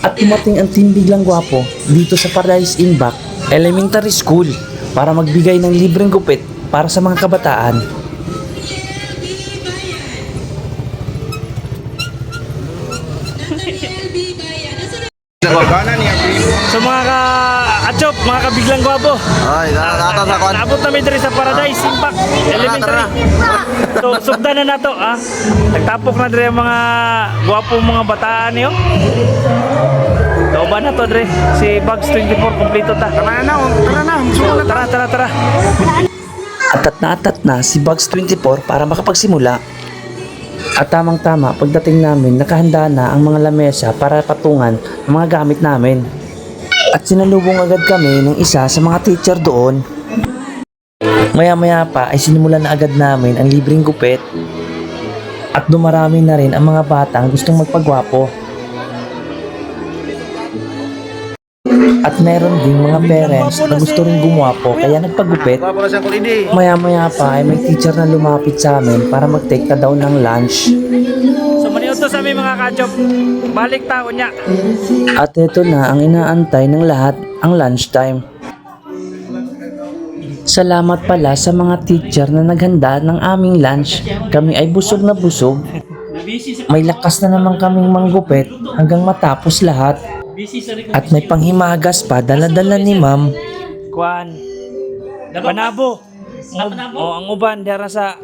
At dumating ang team biglang gwapo dito sa Paradise Inback Elementary School para magbigay ng libreng gupit para sa mga kabataan. So mga ka Achop, mga kabiglang gwapo. Ay, nakakata sa kwan. Naabot namin diri sa Paradise Impact Elementary. So sugdan na nato ah. Nagtapok na diri ang mga gwapo mga bataan niyo. Kauban na to diri si Bugs 24 kompleto ta. Tara na, tara na. Tara, tara, tara. Atat na atat na si Bugs 24 para makapagsimula. At tamang-tama pagdating namin nakahanda na ang mga lamesa para patungan ang mga gamit namin. At sinalubong agad kami ng isa sa mga teacher doon. Maya-maya pa ay sinimulan na agad namin ang libreng gupit. At dumarami na rin ang mga batang gustong magpagwapo. At meron ding mga parents na gusto rin gumwapo kaya nagpagupit kulidi. Maya-maya pa ay may teacher na lumapit sa amin para mag-take ka daw ng lunch. So maniud to sa aming mga ka-Achop. Balik ta unya. At ito na ang inaantay ng lahat, ang lunchtime. Salamat pala sa mga teacher na naghanda ng aming lunch. Kami ay busog na busog. May lakas na naman kaming manggupit hanggang matapos lahat. At may panghimagas pa dala-dala ni ma'am. Kuan. Panabo. Oh, ang uban dara sa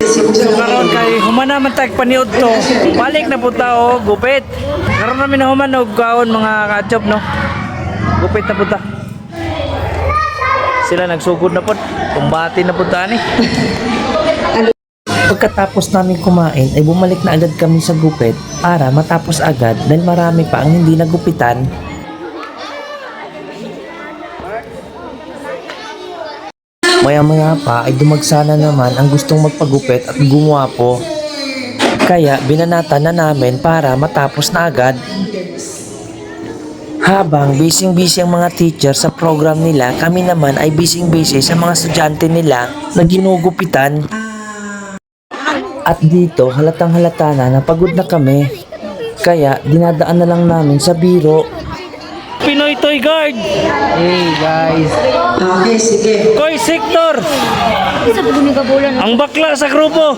So karon kay humana man tag paniud to. Balik na punta o gupit. Karon namin na human og kaon mga ka-Achop no. Gupit na punta. Sila nagsugod na pod. Kumbati na punta ni. Pagkatapos namin kumain ay bumalik na agad kami sa gupit para matapos agad dahil marami pa ang hindi nagupitan. Maya-maya pa ay dumagsana naman ang gustong magpagupit at gumwapo. Kaya binanata na namin para matapos na agad. Habang busy-busy ang mga teacher sa program nila, kami naman ay busy-busy sa mga estudyante nila na ginugupitan. At dito, halatang halata na na pagod na kami. Kaya dinadaan na lang namin sa biro. Pinoy Toy Guard. Hey guys. Okay, sige. Koy Sector. Ang bakla sa grupo.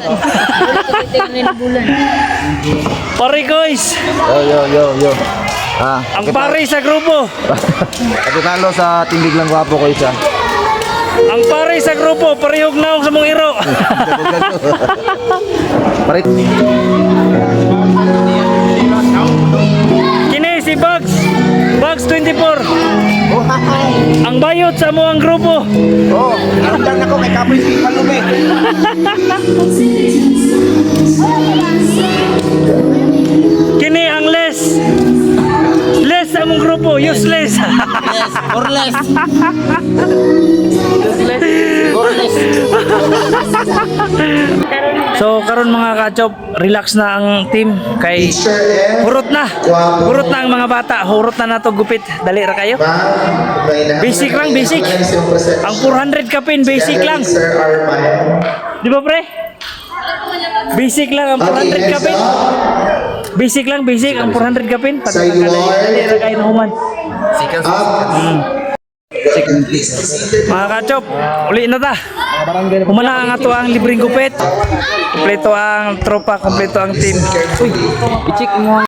Pare Koys. Yo, yo, yo, yo. Ah, Ang pare sa grupo. Kapitalo sa tindig lang gwapo ko isa. Ang pare sa grupo. Parehog na sa mong iro. Parit. Kini si Bugs. Bugs 24. Ang bayot sa mo ang grupo. Oh, naramdan ako kay kapoy si Palumi. Kini ang less. Less sa mong grupo. Useless. Yes, or less. so karon mga kachop, relax na ang team kay hurot na. Hurot na ang mga bata. Hurot na nato gupit. Dali ra kayo. Basic lang, basic. Ang 400 kapin, basic lang. Di ba pre? Basic lang ang 400 kapin. Basic lang, basic ang 400 kapin. Dali ra kayo na human. Mga kachop, uli na ta. Humana ang ato ang libreng gupit. Kompleto ang tropa, kompleto ang team. Uy, i-check mo